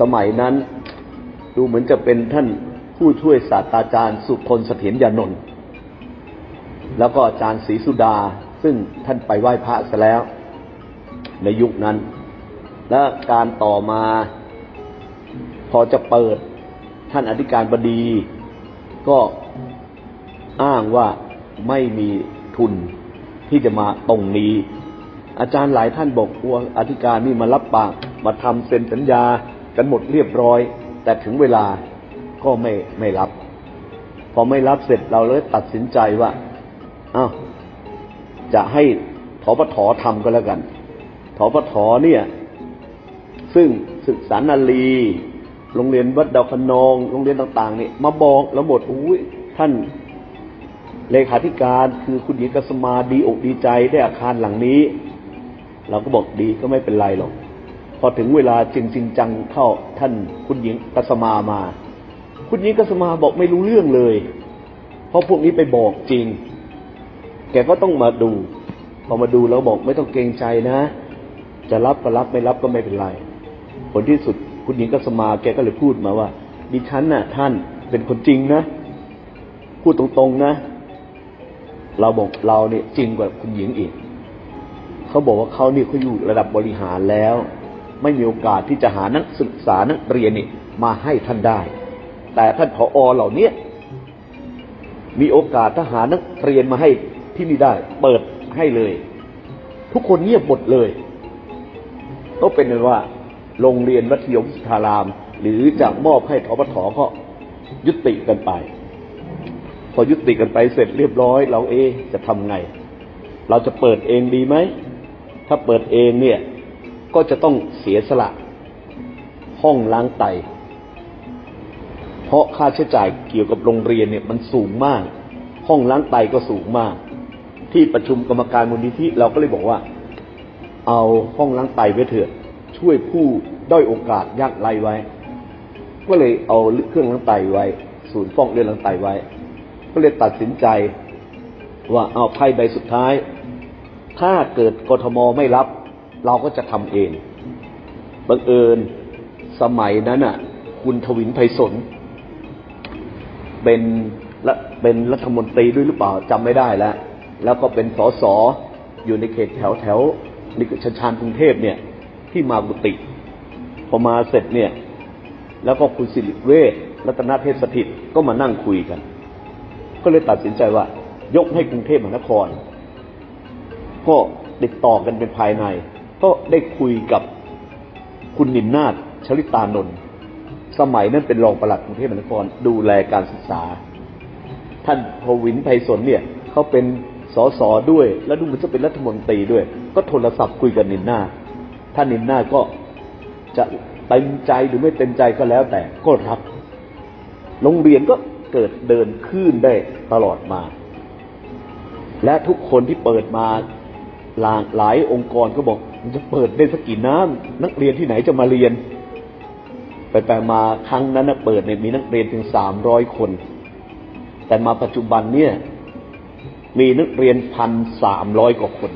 สมัยนั้น ดูเหมือนจะเป็นท่านผู้ช่วยศาสตราจารย์สุทนเสถียรยานนท์แล้วก็อาจารย์ศรีสุดาซึ่งท่านไปไหว้พระซะแล้ว ในยุคนั้น และการต่อมา พอจะเปิดท่านอธิการบดี ก็อ้างว่าไม่มีทุนที่จะมาตรงนี้ อาจารย์หลายท่านบอกว่าอธิการนี่มารับปากมาทำเซ็นสัญญา กันหมดเรียบร้อย แต่ถึงเวลาก็ไม่ไม่รับ พอไม่รับเสร็จเราเลยตัดสินใจว่าอ้าวจะให้ทปททำก็แล้วกันทปทเนี่ย ซึ่งศึกษานาลีโรงเรียนวัดดาวคนอง โรงเรียนต่างๆเนี่ยมาบอกแล้วหมดอุ้ยท่านเลขาธิการคือคุณหญิงกัสมาดีอกดีใจได้อาคารหลังนี้ เราก็บอกดีก็ไม่เป็นไรหรอก พอถึงเวลาจริงจริงจังเข้าท่านคุณหญิงกัสมามา คุณหญิงกัสมาบอกไม่รู้เรื่องเลย เพราะพวกนี้ไปบอกจริง แกก็ต้องมาดู พอมาดูแล้วบอกไม่ต้องเกรงใจนะ จะรับก็รับไม่รับก็ไม่เป็นไร ผลที่สุดคุณหญิงกัสมาแกก็เลยพูดมาว่า ดิฉันน่ะ ท่านเป็นคนจริงนะ พูดตรงๆนะ เราบอกเราเนี่ยจริงกว่าคุณหญิงอีก เขาบอกว่าเขาเนี่ยเขาอยู่ระดับบริหารแล้ว ไม่มีโอกาสที่จะหานักศึกษานักเรียนนี่มาให้ท่านได้ แต่ท่านผอเหล่านี้มีโอกาสถ้าหานักเรียนมาให้ที่นี่ได้ เปิดให้เลย ทุกคนเงียบหมดเลย ก็เป็นนั้นว่า โรงเรียนวัดยมสถาราม หรือจะมอบให้ทปทก็ยุติกันไป พอยุติกันไปเสร็จเรียบร้อย เราเอจะทำไง เราจะเปิดเองดีไหม ถ้าเปิดเองเนี่ย ก็จะต้องเสียสละ ห้องล้างไต เพราะค่าใช้จ่ายเกี่ยวกับโรงเรียนเนี่ยมันสูงมาก ห้องล้างไตก็สูงมาก ที่ประชุมกรรมการมูลนิธิเราก็เลยบอกว่า เอาห้องล้างไตไว้เถิดช่วยผู้ด้อยโอกาสยากไร้ไว้ ก็เลยเอาเครื่องล้างไตไว้ ศูนย์ฟอกเลือดล้างไตไว้ ก็เลยตัดสินใจว่าเอาไพ่ใบสุดท้าย ถ้าเกิดกทมไม่รับ เราก็จะทำเองบังเอิญสมัยนั้นอะ คุณทวินไพศลเป็นละเป็นรัฐมนตรีด้วยหรือเปล่าจำไม่ได้แล้ว แล้วก็เป็นสสอยู่ในเขตแถวแถวนิคชานชานกรุงเทพเนี่ย ที่มากุติพอมาเสร็จเนี่ย แล้วก็คุณสิริเวชรัตนเทพสถิตก็มานั่งคุยกัน ก็เลยตัดสินใจว่า ยกให้กรุงเทพมหานคร ก็ติดต่อกันเป็นภายใน ก็ได้คุยกับคุณนินนาถชลิตานนท์สมัยนั้นเป็นรองปลัดกรุงเทพมหานครดูแลการศึกษา ท่านพวินไพศลเนี่ยเขาเป็นสสด้วย แล้วดูเหมือนจะเป็นรัฐมนตรีด้วย ก็โทรศัพท์คุยกับนินนาท่านนินนาก็จะเต็มใจหรือไม่เต็มใจก็แล้วแต่ก็รับ โรงเรียนก็เกิดเดินขึ้นได้ตลอดมา และทุกคนที่เปิดมาหลากหลายองค์กรก็บอก มันจะเปิดได้สักกี่น้ำนักเรียนที่ไหนจะมาเรียน ไปไปมาครั้งนั้นเปิดเนี่ยมีนักเรียนถึงสามร้อยคน แต่มาปัจจุบันเนี่ย มีนักเรียนพันสามร้อยกว่าคน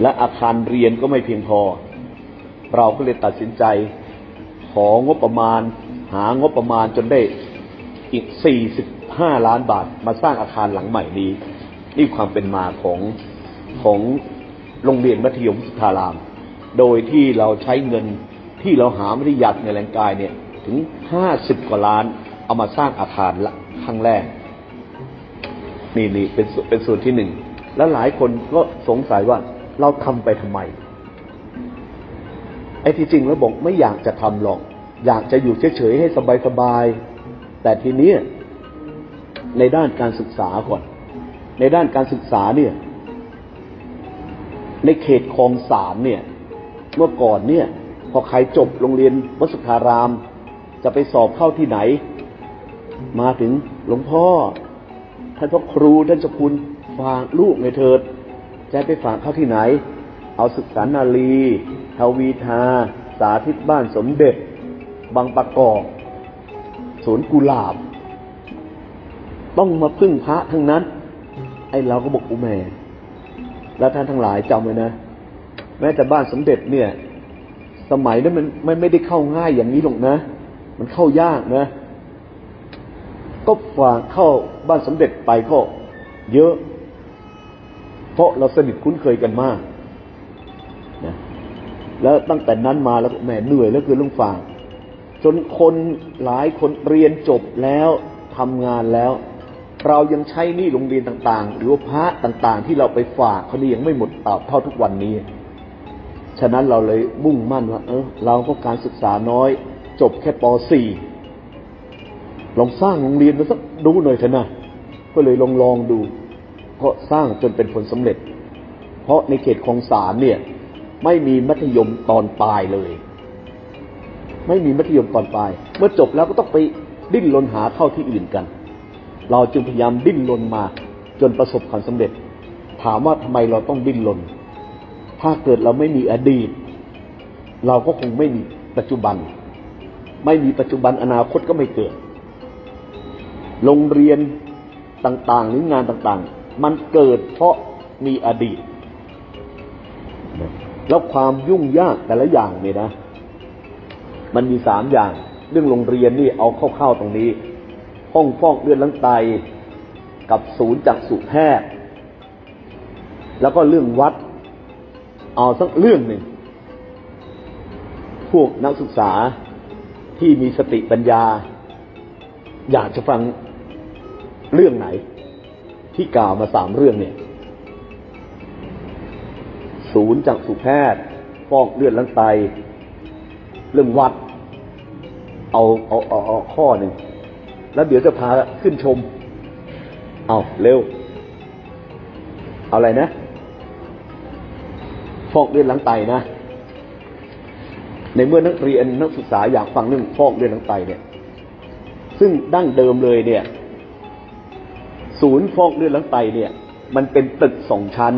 และอาคารเรียนก็ไม่เพียงพอ เราก็เลยตัดสินใจ ของบประมาณ หางบประมาณจนได้อีก45ล้านบาทมาสร้างอาคารหลังใหม่นี้ นี่ความเป็นมาของของ โรงเรียนมัธยมสุทธาราม โดยที่เราใช้เงินที่เราหาไม่ได้ยัดในแรงกายเนี่ยถึง50กว่าล้านเอามาสร้างอาคารละครั้งแรกนี่นี่เป็นเป็นส่วนที่หนึ่งแล้วหลายคนก็สงสัยว่าเราทำไปทำไมไอ้ที่จริงแล้วบอกไม่อยากจะทำหรอก อยากจะอยู่เฉยๆให้สบายๆแต่ทีนี้ในด้านการศึกษาก่อน ในด้านการศึกษาเนี่ย ในเขตคลองสามเนี่ย เมื่อก่อนเนี่ย พอใครจบโรงเรียนวัสุธาราม จะไปสอบเข้าที่ไหน มาถึงหลวงพ่อ ท่านพ่อครูท่านเจ้าคุณฝากลูกในเถิดจะไปฝากเข้าที่ไหน เอาศึกษานาลีทวีทา สาธิตบ้านสมเด็จ บางประกอบสวนกุหลาบ ต้องมาพึ่งพระทั้งนั้น ไอ้เราก็บอกอุแม่ แล้วท่านทั้งหลายจำไว้นะ แม้แต่บ้านสมเด็จเนี่ย สมัยนั้นมันมันไม่ได้เข้าง่ายอย่างนี้หรอกนะ มันเข้ายากนะ ก็ฝากเข้าบ้านสมเด็จไปก็เยอะ เพราะเราสนิทคุ้นเคยกันมากนะแล้วตั้งแต่นั้นมาแล้วแหมเหนื่อยแล้วคือเรื่องฝากจนคนหลายคนเรียนจบแล้วทำงานแล้ว เรายังใช้หนี่โรงเรียนต่างๆ หรือว่าพระต่างๆ ที่เราไปฝากเขานี่ยังไม่หมดเต่าท่าทุกวันนี้ ฉะนั้นเราเลยมุ่งมั่นว่า เออ เราก็การศึกษาน้อย จบแค่ป .4 ลองสร้างโรงเรียนมาสักดูหน่อยเถอะนะก็เลยลองลองดูก็สร้างจนเป็นผลสำเร็จ เพราะในเขตคลองสารเนี่ย ไม่มีมัธยมตอนปลายเลย ไม่มีมัธยมตอนปลาย เมื่อจบแล้วก็ต้องไปดิ้นรนหาเข้าที่อื่นกัน เราจึงพยายามดิ้นรนมาจนประสบความสำเร็จ ถามว่าทำไมเราต้องดิ้นรน ถ้าเกิดเราไม่มีอดีต เราก็คงไม่มีปัจจุบัน ไม่มีปัจจุบันอนาคตก็ไม่เกิด โรงเรียนต่างๆ หรืองานต่างๆ มันเกิดเพราะมีอดีต แล้วความยุ่งยากแต่ละอย่างเนี่ยนะ มันมีสามอย่าง เรื่องโรงเรียนนี่เอาเข้าๆตรงนี้ ห้องฟอกเลือดลังไต กับศูนย์จักษุแพทย์ แล้วก็เรื่องวัด เอาสักเรื่องหนึ่ง พวกนักศึกษาที่มีสติปัญญา อยากจะฟังเรื่องไหน ที่กล่าวมาสามเรื่องเนี่ยศูนย์จักษุแพทย์ฟอกเลือดลังไต เรื่องวัด เอาเอาเอาเอาข้อหนึ่ง แล้วเดี๋ยวจะพาขึ้นชม เอาเร็ว เอาอะไรนะ ฟอกเลือดหลังไตนะ ในเมื่อนักเรียนนักศึกษาอยากฟังเรื่องฟอกเลือดหลังไตเนี่ย ซึ่งดั้งเดิมเลยเนี่ย ศูนย์ฟอกเลือดหลังไตเนี่ย มันเป็นตึกสองชั้น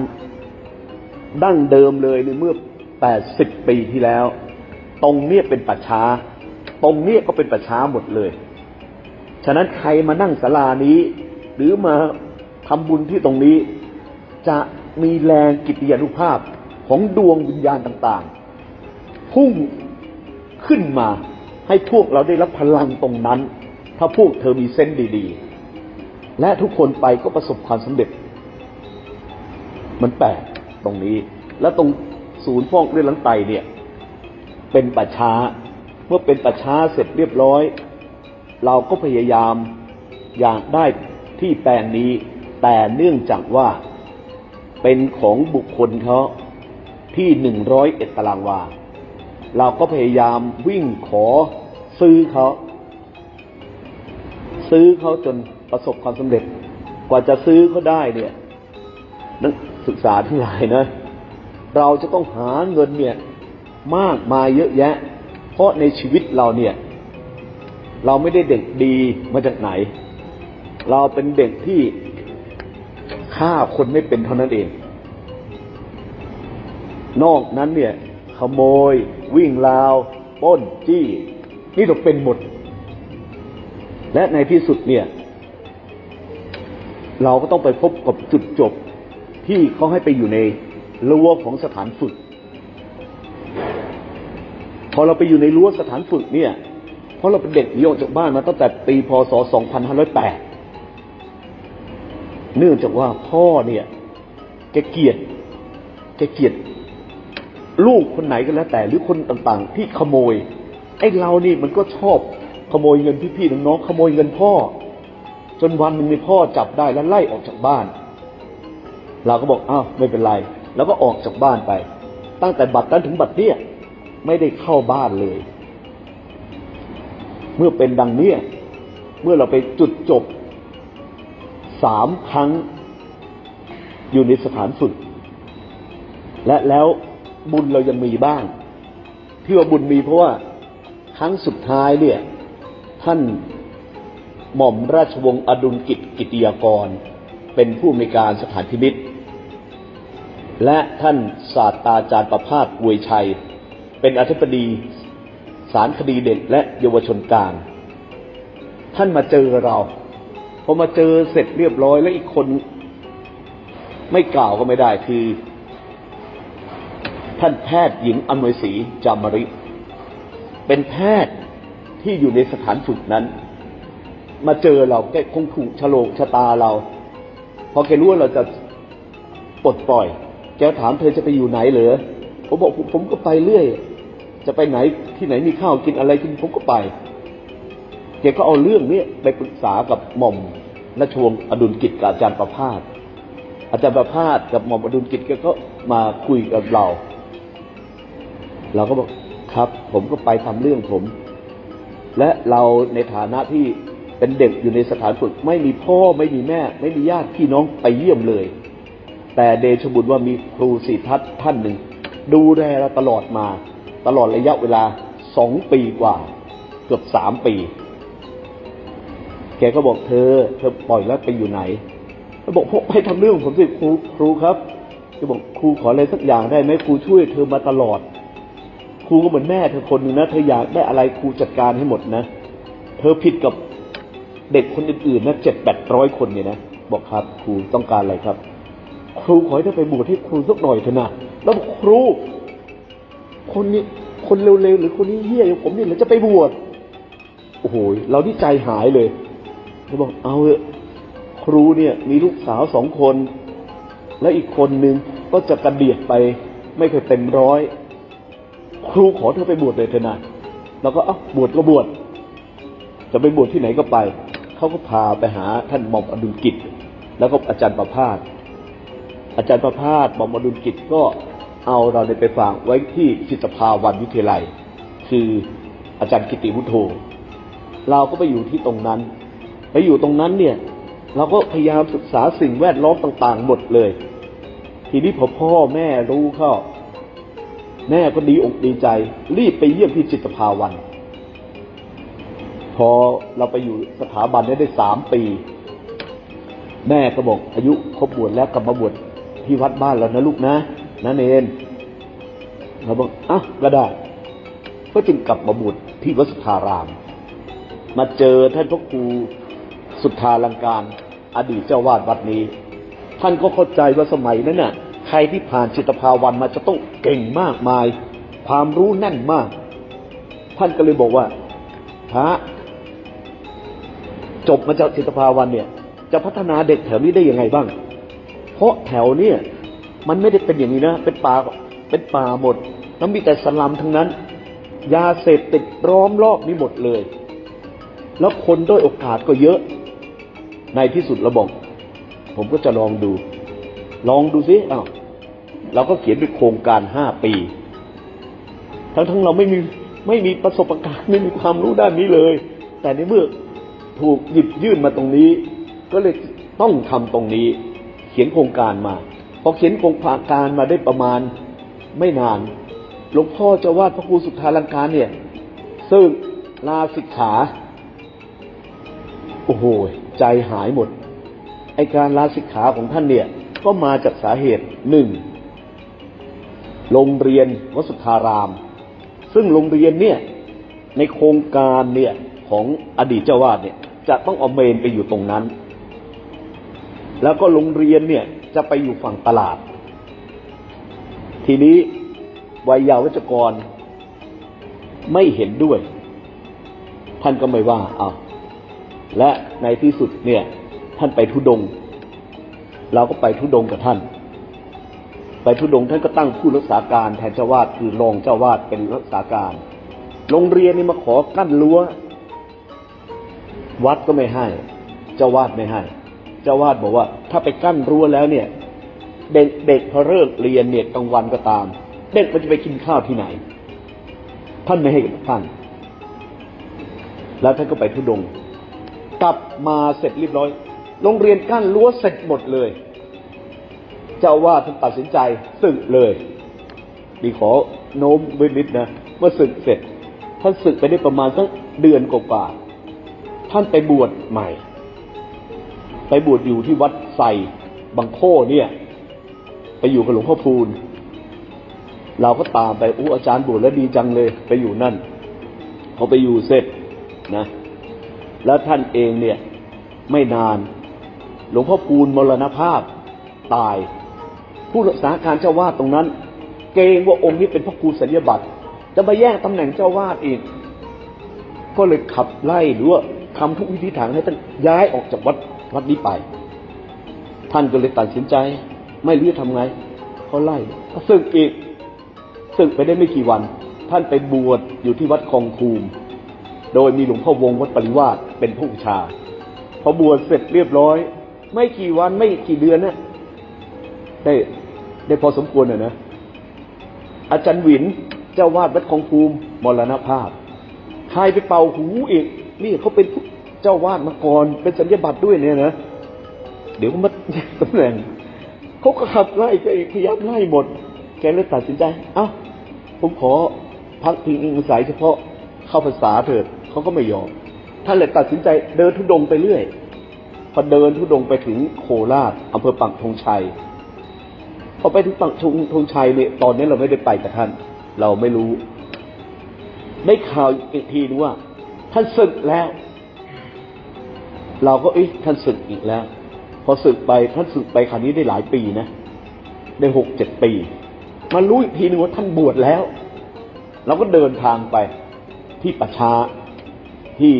ดั้งเดิมเลยในเมื่อ80ปีที่แล้ว ตรงเนี้ยเป็นป่าช้า ตรงเนี้ยก็เป็นป่าช้าหมดเลย ฉะนั้นใครมานั่งศาลานี้ หรือมาทำบุญที่ตรงนี้ จะมีแรงกิตยานุภาพของดวงวิญญาณต่างๆ พุ่งขึ้นมาให้พวกเราได้รับพลังตรงนั้น ถ้าพวกเธอมีเส้นดีๆ และทุกคนไปก็ประสบความสำเร็จ มันแปลกตรงนี้ แล้วตรงศูนย์ฟอกเลือดหลังไตเนี่ย เป็นป่าช้า เมื่อเป็นป่าช้าเสร็จเรียบร้อย เราก็พยายามอยากได้ที่แปลงนี้ แต่เนื่องจากว่าเป็นของบุคคลเขาที่หนึ่งร้อยเอ็ดตารางวา เราก็พยายามวิ่งขอซื้อเขาซื้อเขาจนประสบความสำเร็จ กว่าจะซื้อเขาได้เนี่ยนักศึกษาทั้งหลายนะ เราจะต้องหาเงินเนี่ยมากมายเยอะแยะ เพราะในชีวิตเราเนี่ย เราไม่ได้เด็กดีมาจากไหน เราเป็นเด็กที่ฆ่าคนไม่เป็นเท่านั้นเอง นอกนั้นเนี่ย ขโมย วิ่งราวป้นจี้ นี่เราเป็นหมด และในที่สุดเนี่ย เราก็ต้องไปพบกับจุดจบที่เขาให้ไปอยู่ในรั้วของสถานฝึก พอเราไปอยู่ในรั้วสถานฝึกเนี่ย ราะเราเป็นเด็กหนีออกจากบ้านมาตั้งแต่ปีพศ 2508 เนื่องจากว่าพ่อเนี่ยแกเกลียดแกเกลียดลูกคนไหนก็แล้วแต่หรือคนต่างๆ ที่ขโมย ไอ้เรานี่มันก็ชอบขโมยเงินพี่ๆน้องๆขโมยเงินพ่อ จนวันหนึ่งมีพ่อจับได้แล้วไล่ออกจากบ้าน เราก็บอกอ้าวไม่เป็นไร แล้วก็ออกจากบ้านไป ตั้งแต่บัดนั้นถึงบัดเนี้ยไม่ได้เข้าบ้านเลย เมื่อเป็นดังเนี้ยเมื่อเราไปจุดจบสามครั้งอยู่ในสถานฝึกและแล้วบุญเรายังมีบ้าง ที่ว่าบุญมีเพราะว่าครั้งสุดท้ายเนี่ย ท่านหม่อมราชวงศ์อดุลกิจกิติยากร เป็นผู้อำนวยการสถานพินิษและท่านศาสตราจารย์ประภาสอวยชัย เป็นอธิบดี ศาลคดีเด็กและเยาวชนกลาง ท่านมาเจอเราพอมาเจอเสร็จเรียบร้อยแล้วอีกคนไม่กล่าวก็ไม่ได้คือ ท่านแพทย์หญิงอำนวยศรีจามริ เป็นแพทย์ที่อยู่ในสถานฝึกนั้น มาเจอเราแกคงถูกฉลกชะตาเราพอแกรู้ว่าเราจะปลดปล่อย แกถามเธอจะไปอยู่ไหนเหรอผมบอกผมก็ไปเรื่อย จะไปไหนที่ไหนมีข้าวกินอะไรกินผมก็ไปแกก็เอาเรื่องนี้ไปปรึกษากับหม่อมราชวงศ์อดุลกิจกับอาจารย์ประภาสอาจารย์ประภาสกับหม่อมอดุลกิจแกก็มาคุยกับเรา เราก็บอกครับ ผมก็ไปทำเรื่องผม และเราในฐานะที่เป็นเด็กอยู่ในสถานฝึกไม่มีพ่อไม่มีแม่ ไม่มีญาติพี่น้องไปเยี่ยมเลย แต่เดชบุญว่ามีครูสีทัศน์ท่านหนึ่ง ดูแลเราตลอดมา ตลอดระยะเวลาสองปีกว่า เกือบสามปี แกก็บอกเธอ เธอปล่อยแล้วไปอยู่ไหนแล้วบอกผมไปทำเรื่องผมสิครูครูครับแกบอกครูขออะไรสักอย่างได้ไหมครูช่วยเธอมาตลอด ครูก็เหมือนแม่เธอคนหนึ่งนะเธออยากได้อะไรครูจัดการให้หมดนะ เธอผิดกับเด็กคนอื่นๆนะเจ็ดแปดร้อยคนเนี่ยนะบอกครับครูต้องการอะไรครับ ครูขอให้เธอไปบวชให้ครูสักหน่อยเถอะนะแล้วครู คนนี้คนเร็วๆหรือคนนี้เฮี้ยอย่างผมเนี่ยเราจะไปบวชโอ้โหเราที่ใจหายเลยเขาบอกเอาเถอะครูเนี่ย มีลูกสาวสองคน และอีกคนนึงก็จะกระเดียดไป ไม่เคยเต็มร้อย ครูขอเธอไปบวชเลยเถอะนะเราก็เอ้าบวชก็บวชจะไปบวชที่ไหนก็ไป เขาก็พาไปหาท่านหม่อมอดุลกิจ แล้วก็อาจารย์ประภาสอาจารย์ประภาสหม่อมอดุลกิจก็ เอาเราเนี่ยไปฝากไว้ที่จิตภาวันวิทยาลัย คืออาจารย์กิติวุฒโธเราก็ไปอยู่ที่ตรงนั้น ไปอยู่ตรงนั้นเนี่ย เราก็พยายามศึกษาสิ่งแวดล้อมต่าง ๆ หมดเลย ทีนี้พอพ่อแม่รู้เข้า แม่ก็ดีอกดีใจ รีบไปเยี่ยมที่จิตภาวัน พอเราไปอยู่สถาบันนี้ได้สามปี แม่ก็บอกอายุครบบวชแล้วกลับมาบวชที่วัดบ้านแล้วนะลูกนะ นะเนนเราบอกอะก็ได้ก็จึงกลับมาบวชที่วัดสุทธาราม มาเจอท่านพระครูสุทธาลังการ อดีตเจ้าวาดวัดนี้ ท่านก็เข้าใจว่าสมัยนั้นน่ะ ใครที่ผ่านจิตภาวันมาจะต้องเก่งมากมาย ความรู้แน่นมาก ท่านก็เลยบอกว่าพระจบมาจากจิตภาวันเนี่ย จะพัฒนาเด็กแถวนี้ได้ยังไงบ้าง เพราะแถวเนี่ย มันไม่ได้เป็นอย่างนี้นะ เป็นป่า เป็นป่าหมด แล้วมีแต่สลัมทั้งนั้น ยาเสพติดร้อมรอบนี้หมดเลย แล้วคนด้อยโอกาสก็เยอะ ในที่สุดเราบอก ผมก็จะลองดู ลองดูซิอ้าวเราก็เขียนเป็นโครงการห้าปี ทั้งทั้งๆเราไม่มีไม่มีประสบการณ์ไม่มีความรู้ด้านนี้เลย แต่ในเมื่อถูกหยิบยื่นมาตรงนี้ ก็เลยต้องทำตรงนี้ เขียนโครงการมา พอเขียนโครงการมาได้ประมาณไม่นาน หลวงพ่อเจ้าวาดพระครูสุทธาลังการเนี่ย ซึ่งลาสิกขา โอ้โห ใจหายหมด ไอการลาสิกขาของท่านเนี่ย ก็มาจากสาเหตุหนึ่งโรงเรียนวสุทธาราม ซึ่งโรงเรียนเนี่ย ในโครงการเนี่ยของอดีตเจ้าวาดเนี่ย จะต้องเอาเมนไปอยู่ตรงนั้น แล้วก็โรงเรียนเนี่ย จะไปอยู่ฝั่งตลาด ทีนี้วัยยาวัจกรไม่เห็นด้วย ท่านก็ไม่ว่าเอาและในที่สุดเนี่ย ท่านไปทุดง เราก็ไปทุดงกับท่าน ไปทุดงท่านก็ตั้งผู้รักษาการแทนเจ้าวาดคือรองเจ้าวาดเป็นรักษาการ โรงเรียนนี่มาขอกั้นรั้ว วัดก็ไม่ให้ เจ้าวาดไม่ให้ เจ้าวาดบอกว่า ถ้าไปกั้นรั้วแล้วเนี่ยเด็กเด็กพอเลิกเรียนเนี่ยกลางวันก็ตาม เด็กมันจะไปกินข้าวที่ไหน ท่านไม่ให้กับท่าน แล้วท่านก็ไปทุดง กลับมาเสร็จเรียบร้อย โรงเรียนกั้นรั้วเสร็จหมดเลย เจ้าว่าท่านตัดสินใจสึกเลยดีขอโน้มไว้นิดนะเมื่อสึกเสร็จ ท่านสึกไปได้ประมาณสักเดือนกว่าท่านไปบวชใหม่ ไปบวชอยู่ที่วัดไซบางโคเนี่ย ไปอยู่กับหลวงพ่อพูนเราก็ตามไปอู้อาจารย์บวชแล้วดีจังเลย ไปอยู่นั่นพอไปอยู่เสร็จนะ แล้วท่านเองเนี่ย ไม่นาน หลวงพ่อพูนมรณภาพตาย ผู้รักษาการเจ้าวาดตรงนั้น เกรงว่าองค์นี้เป็นพระครูสัญญาบัตรจะมาแย่งตำแหน่งเจ้าวาดอีก ก็เลยขับไล่หรือว่าทำทุกวิธีทางให้ท่านย้ายออกจากวัด วัดนี้ไป ท่านก็เลยตัดสินใจ ไม่รู้จะทำไงเขาไล่ก็สึกอีกสึกไปได้ไม่กี่วัน ท่านไปบวชอยู่ที่วัดคลองคูม โดยมีหลวงพ่อวงวัดปริวาสเป็นผู้บูชาพอบวชเสร็จเรียบร้อย ไม่กี่วันไม่กี่เดือนนะได้ได้พอสมควรเนะนะ อาจารย์วินเจ้าวาดวัดคลองคูมมรณภาพใครไปเป่าหูอีกนี่เขาเป็น เจ้าวาดมาก่อน เป็นสัญญาบัตรด้วยเนี่ยนะ เดี๋ยวมาแย่งตำแหน่งเขาก็ขับไล่แกอีกพยายามไล่หมด แกเลยตัดสินใจ เอ้า ผมขอพักพิงอิงอายเฉพาะเข้าภาษาเถิดเขาก็ไม่ยอมท่านเลยตัดสินใจเดินทุดงไปเรื่อย พอเดินทุดงไปถึงโคราชอำเภอปักธงชัย พอไปถึงปักธงธงชัยเนี่ยตอนนี้เราไม่ได้ไปกับท่าน เราไม่รู้ ได้ข่าวอีกทีนึงว่า ท่านศึกแล้ว เราก็เอ๊ะท่านศึกอีกแล้ว พอศึกไปท่านศึกไปคราวนี้ได้หลายปีนะได้หกเจ็ดปี มารู้อีกทีนึงว่าท่านบวชแล้ว เราก็เดินทางไปที่ป่าชาที่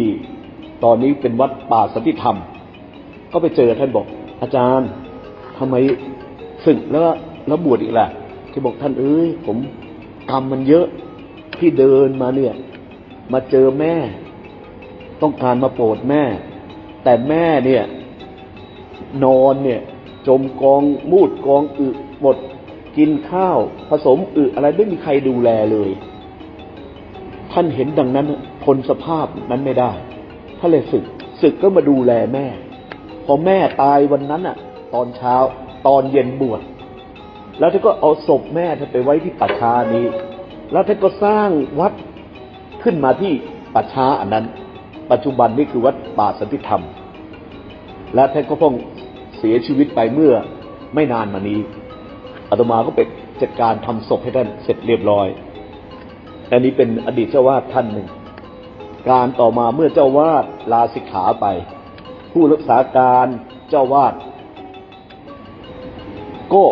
ตอนนี้เป็นวัดป่าสติธรรม ก็ไปเจอท่านบอก อาจารย์ทำไมศึกแล้วแล้วบวชอีกล่ะที่บอกท่านเอ้ยผมกรรมมันเยอะที่เดินมาเนี่ย มาเจอแม่ ต้องการมาโปรดแม่ แต่แม่เนี่ย นอนเนี่ย จมกองมูดกองอึหมดกินข้าว ผสมอึอะไรไม่มีใครดูแลเลย ท่านเห็นดังนั้นทนสภาพนั้นไม่ได้ท่านเลยศึกศึกก็มาดูแลแม่ พอแม่ตายวันนั้นอะ ตอนเช้าตอนเย็นบวชแล้วท่านก็เอาศพแม่ท่านไปไว้ที่ป่าช้านี้ แล้วท่านก็สร้างวัดขึ้นมาที่ป่าช้าอันนั้น ปัจจุบันนี่คือวัดป่าสันติธรรม และท่านก็เพิ่งเสียชีวิตไปเมื่อไม่นานมานี้อาตมาก็ไปจัดการทำศพให้ท่านเสร็จเรียบร้อยอันนี้เป็นอดีตเจ้าวาดท่านหนึ่ง การต่อมาเมื่อเจ้าวาดลาสิกขาไป ผู้รักษาการเจ้าวาดก็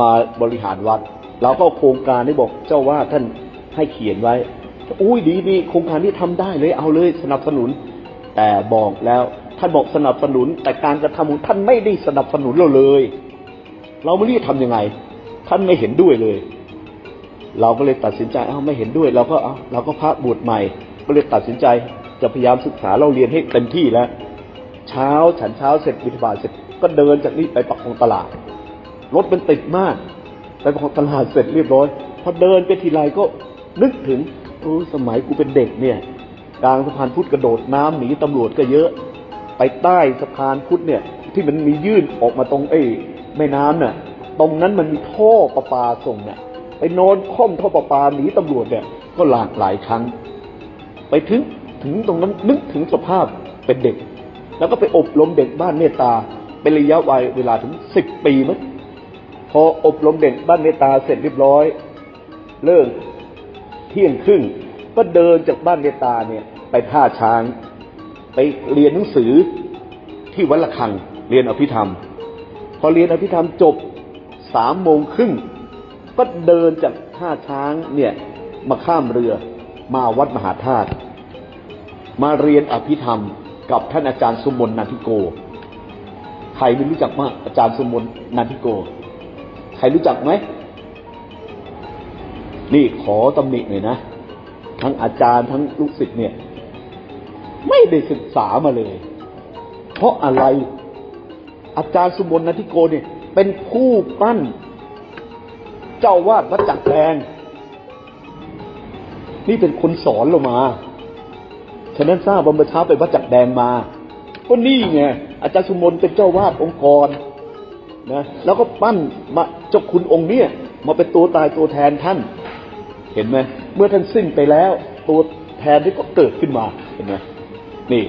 มาบริหารวัดเราก็โครงการที่บอกเจ้าวาดท่านให้เขียนไว้ อุ้ยดีดีโครงการนี้ทำได้เลยเอาเลยสนับสนุน แต่บอกแล้วท่านบอกสนับสนุน แต่การกระทำของท่านไม่ได้สนับสนุนเราเลย เราไม่รู้จะทำยังไง ท่านไม่เห็นด้วยเลย เราก็เลยตัดสินใจเอ้าไม่เห็นด้วย เราก็เอาเราก็พระบวชใหม่ ก็เลยตัดสินใจจะพยายามศึกษาเราเรียนให้เต็มที่แล้ว เช้าฉันเช้าเสร็จบิณฑบาตเสร็จก็เดินจากนี่ไปปักคลองตลาดรถมันติดมาก ไปปักคลองตลาดเสร็จเรียบร้อยพอเดินไปทีไรก็นึกถึง สมัยกูเป็นเด็กเนี่ยกลางสะพานพุทธกระโดดน้ำหนีตำรวจก็เยอะ ไปใต้สะพานพุทธเนี่ย ที่มันมียื่นออกมาตรงไอ้แม่น้ำน่ะ ตรงนั้นมันมีท่อประปาส่งเนี่ยไปนอนค่อมท่อประปาหนีตำรวจเนี่ย ก็หลากหลายครั้ง ไปถึงถึงตรงนั้นนึกถึงสภาพเป็นเด็ก แล้วก็ไปอบรมเด็กบ้านเมตตาเป็นระยะวัยเวลาถึงสิบปีมั้งพออบรมเด็กบ้านเมตตาเสร็จเรียบร้อย เลิก เที่ยงครึ่ง ก็เดินจากบ้านเมตาเนี่ย ไปท่าช้าง ไปเรียนหนังสือที่วัดละคัง เรียนอภิธรรม พอเรียนอภิธรรมจบสามโมงครึ่งก็เดินจากท่าช้างเนี่ยมาข้ามเรือมาวัดมหาธาตุมาเรียนอภิธรรมกับท่านอาจารย์สุมนนันทิโก ใครไม่รู้จักมากอาจารย์สุมนนันทิโก ใครรู้จักไหม นี่ขอตำหนิหน่อยนะ ทั้งอาจารย์ทั้งลูกศิษย์เนี่ย ไม่ได้ศึกษามาเลย เพราะอะไรอาจารย์สุมนนันทิโกเนี่ย เป็นผู้ปั้น เจ้าวาดวัดจักรแดงนี่เป็นคนสอนเรามา ฉะนั้นทราบว่าเมื่อเช้าไปวัดจักรแดงมาก็นี่ไงอาจารย์สุมนเป็นเจ้าวาดองค์กรนะแล้วก็ปั้นมาเจ้าคุณองค์เนี้ยมาเป็นตัวตายตัวแทนท่าน เห็นไหมเมื่อท่านสิ้นไปแล้ว ตัวแทนที่ก็เกิดขึ้นมาเห็นไหมนี่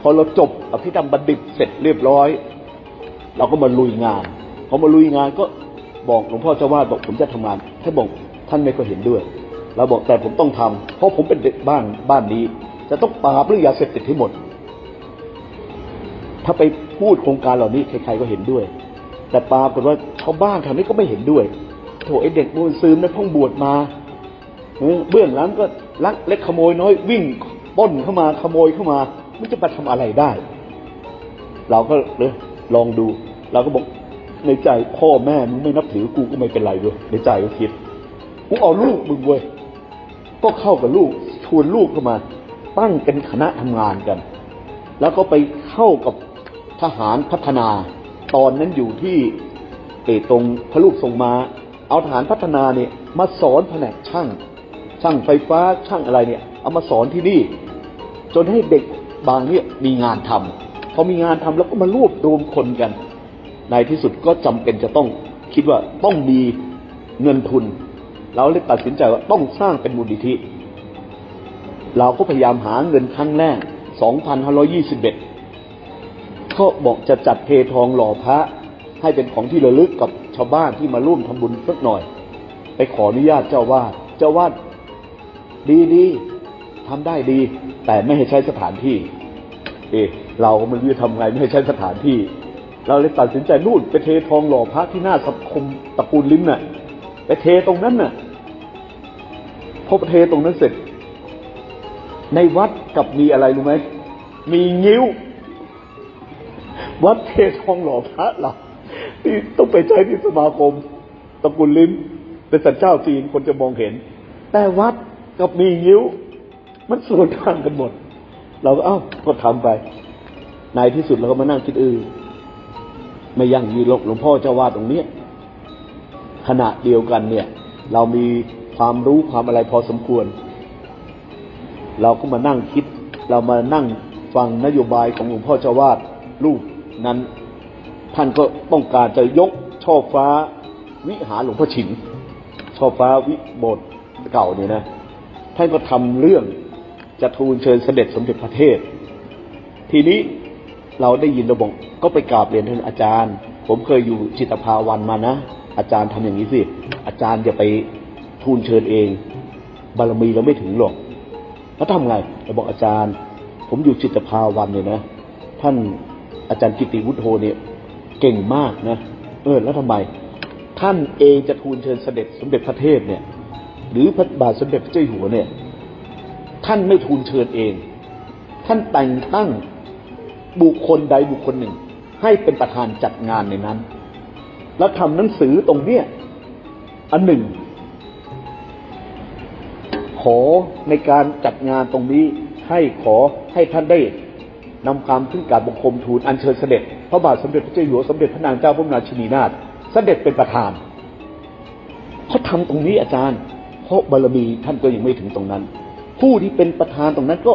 พอเราจบอภิธรรมบัณฑิตเสร็จเรียบร้อย เราก็มาลุยงานพอมาลุยงานก็บอกหลวงพ่อเจ้าวาดบอกผมจะทำงานท่านบอกท่านไม่ก็เห็นด้วยเราบอกแต่ผมต้องทำเพราะผมเป็นเด็กบ้านบ้านนี้ จะต้องปราบเรื่องยาเสพติดให้หมด ถ้าไปพูดโครงการเหล่านี้ใครๆก็เห็นด้วย แต่ปรากฏว่าชาวบ้านแถวนี้ก็ไม่เห็นด้วยโถไอเด็กบุญซึมนั้นพิ่งบวชมา เบื้องหลังก็ลักเล็กขโมยน้อยวิ่งป้นเข้ามาขโมยเข้ามา มันจะมาทำอะไรได้ เราก็เลยลองดู เราก็บอกในใจพ่อแม่มึงไม่นับถือกูก็ไม่เป็นไรเว้ยในใจก็คิดกูเอาลูกมึงเว้ยก็เข้ากับลูกชวนลูกเข้ามา ตั้งเป็นคณะทำงานกัน แล้วก็ไปเข้ากับทหารพัฒนา ตอนนั้นอยู่ที่เออตรงพระลูกทรงมา เอาทหารพัฒนาเนี่ยมาสอนแผนกช่าง ช่างไฟฟ้าช่างอะไรเนี่ยเอามาสอนที่นี่ จนให้เด็กบางเนี่ยมีงานทำพอมีงานทำแล้วก็มารวบรวมคนกัน ในที่สุดก็จำเป็นจะต้องคิดว่าต้องมีเงินทุน เราเลยตัดสินใจว่าต้องสร้างเป็นมูลนิธิ เราก็พยายามหาเงินครั้งแรก 2,521 ก็บอกจะจัดเททองหล่อพระให้เป็นของที่ระลึกกับชาวบ้านที่มาร่วมทำบุญสักหน่อย ไปขออนุญาตเจ้าวาด เจ้าวาด ดีดีทำได้ดี แต่ไม่ให้ใช้สถานที่ เอะเราไม่รู้จะทำไงไม่ให้ใช้สถานที่ เราเลยตัดสินใจนู่นไปเททองหล่อพระที่หน้าสังคมตระกูลลิ้มน่ะ ไปเทตรงนั้นน่ะพอไปเทตรงนั้นเสร็จ ในวัดกับมีอะไรรู้ไหมมีงิ้ว วัดเททองหล่อพระล่ะที่ต้องไปใช้ที่สมาคมตระกูลลิ้มเป็นสันเจ้าจีนคนจะมองเห็น แต่วัด กับมีงิ้ว มันสวนทางกันหมด เราก็เอ้าก็ทำไปในที่สุดเราก็มานั่งคิดเออไม่ยั่งยืนหรอกหลวงพ่อเจ้าวาดตรงเนี้ยขณะเดียวกันเนี่ย เรามีความรู้ความอะไรพอสมควร เราก็มานั่งคิด เรามานั่งฟังนโยบายของหลวงพ่อเจ้าวาดรูปนั้น ท่านก็ต้องการจะยกช่อฟ้าวิหารหลวงพ่อฉิมช่อฟ้าวิโบสถ์เก่าเนี่ยนะ ท่านก็ทำเรื่องจะทูลเชิญเสด็จสมเด็จพระเทพทีนี้เราได้ยินเราบอกก็ไปกราบเรียนท่านอาจารย์ ผมเคยอยู่จิตภาวันมานะอาจารย์ทำอย่างนี้สิอาจารย์อย่าไปทูลเชิญเอง บารมีเราไม่ถึงหรอกแล้วทำไงเราบอกอาจารย์ ผมอยู่จิตภาวันเนี่ยนะ ท่านอาจารย์กิติวุฒโธเนี่ย เก่งมากนะ เออแล้วทำไม ท่านเองจะทูลเชิญเสด็จสมเด็จพระเทพเนี่ย หรือพระบาทสมเด็จพระเจ้าอยู่หัวเนี่ย ท่านไม่ทูลเชิญเอง ท่านแต่งตั้งบุคคลใดบุคคลหนึ่ง ให้เป็นประธานจัดงานในนั้น แล้วทำหนังสือตรงเนี้ยอันหนึ่ง ขอในการจัดงานตรงนี้ให้ขอให้ท่านได้นำความขึ้นกราบบังคมทูลอัญเชิญเสด็จพระบาทสมเด็จพระเจ้าอยู่หัวสมเด็จพระนางเจ้าพระบรมราชินีนาถเสด็จเป็นประธานเขาทำตรงนี้อาจารย์ ราะบารมีท่านก็ยังไม่ถึงตรงนั้น ผู้ที่เป็นประธานตรงนั้นก็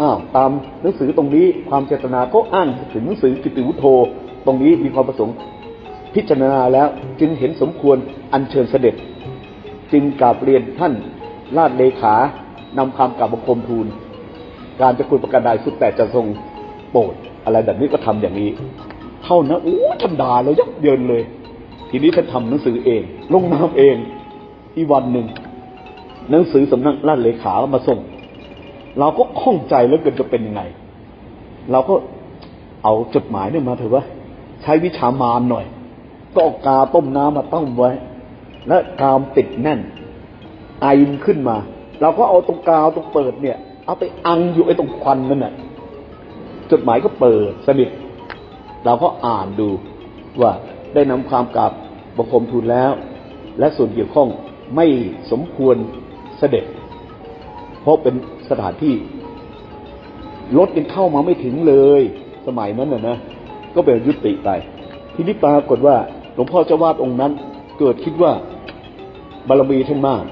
อ้าวตามหนังสือตรงนี้ความเจตนาก็อ้างถึงหนังสือกิติวุฒโธตรงนี้มีความประสงค์พิจารณาแล้วจึงเห็นสมควรอัญเชิญเสด็จ จึงกราบเรียนท่านราชเลขานำความกราบบังคมทูล การจะคุยประการใดสุดแต่จะทรงโปรดอะไรแบบนี้ก็ทำอย่างนี้ เท่านั้นโอ้ธรรมดาแล้วยับเยินเลย ทีนี้ท่านทำหนังสือเอง ลงนามเองอีกวันหนึ่ง หนังสือสำนักราชเลขามาส่ง เราก็ข้องใจแล้วเกินจะเป็นยังไง เราก็เอาจดหมายเนี่ยมาเถอะวะใช้วิชามารหน่อย ก็กาต้มน้ำมาต้มไว้ และกาวติดแน่น ไอมนขึ้นมา เราก็เอาตรงกาวตรงเปิดเนี่ย เอาไปอังอยู่ไอ้ตรงควันนั่นน่ะจดหมายก็เปิดสนิทเราก็อ่านดูว่าได้นำความกราบบังคมทูลแล้ว และส่วนเกี่ยวข้องไม่สมควร เสด็จ เพราะเป็นสถานที่รถยังเข้ามาไม่ถึงเลย สมัยนั้นน่ะนะก็เป็นยุติไป ทีนี้ปรากฏว่าหลวงพ่อเจ้าวาดองค์นั้น เกิดคิดว่าบารมีท่านมาก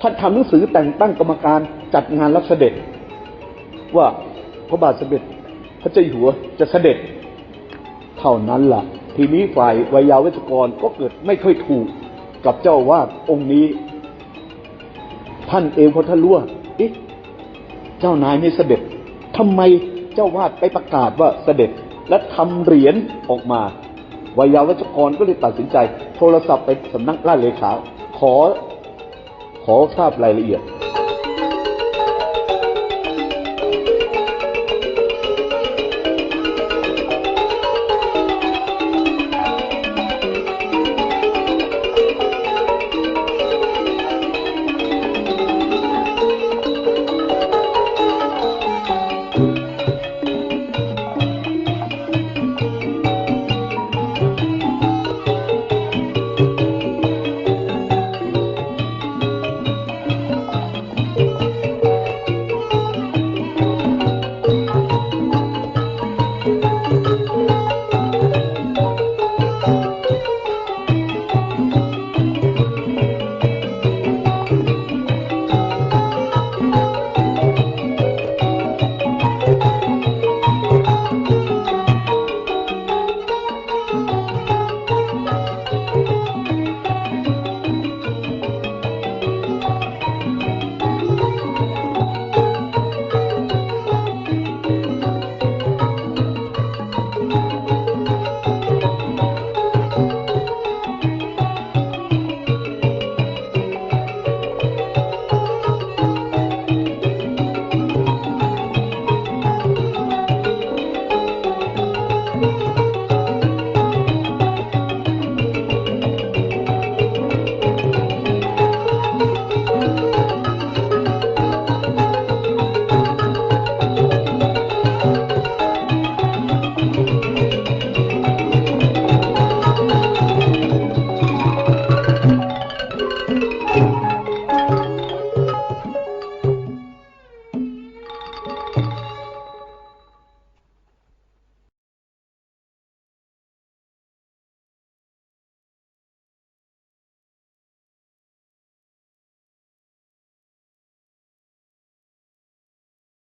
ท่านทำหนังสือแต่งตั้งกรรมการจัดงานรับเสด็จ ว่าพระบาทสมเด็จพระเจ้าอยู่หัวจะเสด็จ เท่านั้นล่ะ ทีนี้ฝ่ายวิยาวัจกรก็เกิดไม่ค่อยถูกกับเจ้าวาดองค์นี้ ท่านเองพอท่านรู้ว่าเอ๊ะเจ้านายไม่เสด็จทำไมเจ้าวาดไปประกาศว่าเสด็จและทำเหรียญออกมาวายาวัชกรก็เลยตัดสินใจ โทรศัพท์ไปสำนักราชเลขา ขอ ขอทราบรายละเอียด